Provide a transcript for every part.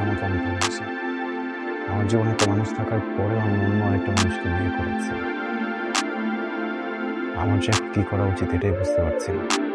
আমাকে অনেক ভালোবাসি আমার জীবনে একটা মানুষ থাকার পরেও আমি অন্য আরেকটা মানুষকে বিয়ে করেছি। আমার যে কী করা উচিত এটাই বুঝতে পারছি না।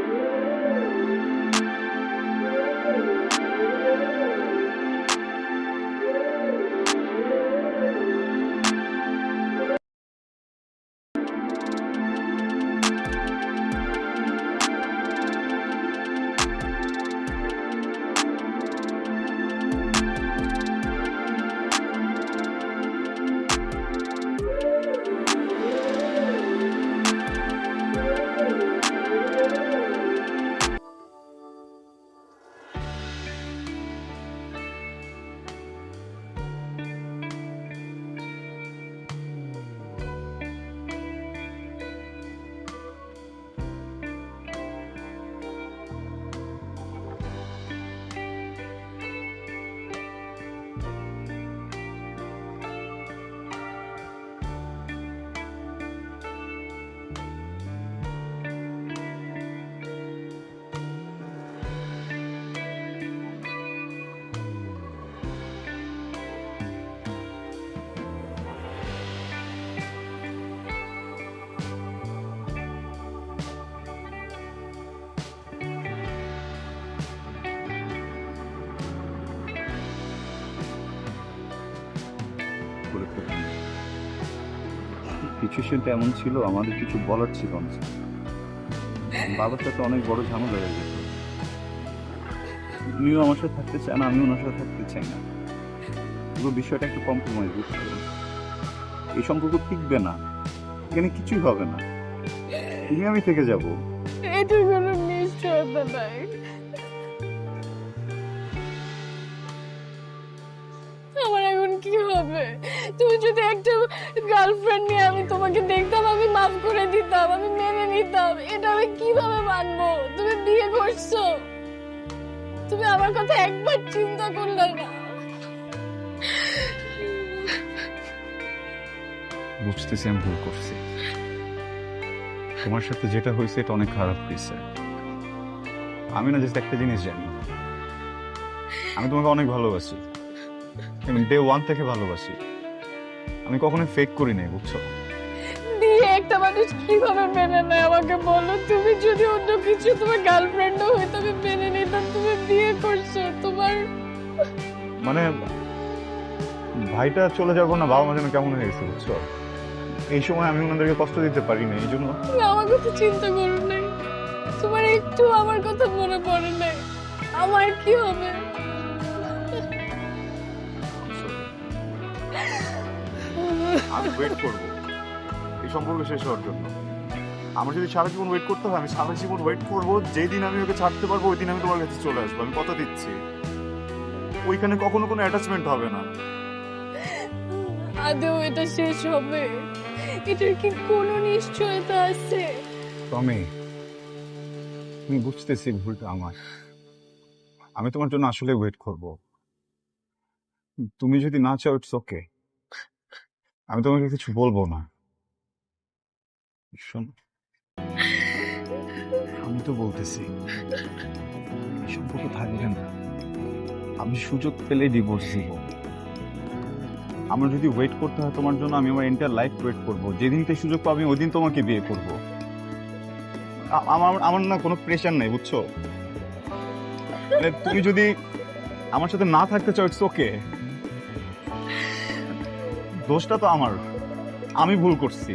সিচুয়েশনটা এমন ছিল, আমাদের কিছু বলার ছিল না। বাবার সাথে অনেক বড় ঝামেলা হয়ে গেছে। উনিও আমার সাথে থাকতে চায় না আমি ওনার সাথে থাকতে চাই না। পুরো বিষয়টা একটু কম্প্রোমাইজ বুঝতে পারো। এই সম্পর্ক টিকবে না। এখানে কিছুই হবে না। তুমি আমি থেকে যাব। কোনো নিশ্চয়তা নাই। কি হবে? তুমি যদি একটা গার্লফ্রেন্ড নিয়ে আমি তোমাকে দেখতাম, আমি মাফ করে দিতাম, আমি মেনে নিতাম, এটা আমি কীভাবে মানবো? তুমি বিয়ে করছ। তুমি আমার কথা একবার চিন্তা করলে না। বুঝতেছি আমি ভুল করছি। তোমার সাথে যেটা হয়েছে, এটা অনেক খারাপ হয়েছে। আমি না জাস্ট একটা জিনিস জানি। আমি তোমাকে অনেক ভালোবাসি। ডে ওয়ান থেকে ভালোবাসি। আমি কখনোই ফেক করি নাই বুঝছ? বিয়ে একটা মানুষ কীভাবে মেনে নেয় আমাকে বলো? তুমি যদি অন্য কিছু তোমার গার্লফ্রেন্ডও হইতো আমি মেনে নিতাম। তুমি বিয়ে করছ তোমার মানে ভাইটা চলে যাব না বাবা মা যেন কেমন হয়ে গেছে বুঝছ? এই সময় আমি ওনাদেরকে কষ্ট দিতে পারি না এই জন্য। আমার কথা চিন্তা করো নাই। তোমার একটু আমার কথা মনে পড়ে নাই। আমার কি হবে? আমি ওয়েট করব। এই সম্পর্ক শেষ হওয়ার জন্য। আমার যদি সারা জীবন ওয়েট করতে হয় আমি সারা জীবন ওয়েট করব যেই দিন আমি ওকে ছাড়তে পারব ওই দিন আমি তোমার কাছে চলে আসব। আমি কথা দিচ্ছি। ওইখানে কখনো কোনো অ্যাটাচমেন্ট হবে না। আদৌ এটা শেষ হবে? এটার কি কোনো নিশ্চয়তা আছে? টমি তুমি বুঝতেছি ভুলটা আমার। আমি তোমার জন্য আসলে ওয়েট করব। তুমি যদি না চাও ইটস ওকে আমি তোমাকে কিছু বলব না। শোন। আমি তো বলতেছি সম্পর্ক থাকবে না। আমি সুযোগ পেলে ডিভোর্স দিব। আমার যদি ওয়েট করতে হয় তোমার জন্য, আমি আমার এন্টার লাইফ ওয়েট করব। যেদিন থেকে সুযোগ পাবো, আমি ওই দিন তোমাকে বিয়ে করব। আমার আমার না কোনো প্রেশার নাই, বুঝছ? মানে তুমি যদি আমার সাথে না থাকতে চাও ইটস ওকে দোষটা তো আমার। আমি ভুল করছি।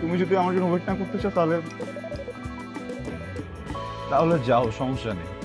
তুমি যদি আমার জন্য ওয়েট না করতে চাও তাহলে তাহলে যাও, সমস্যা নেই।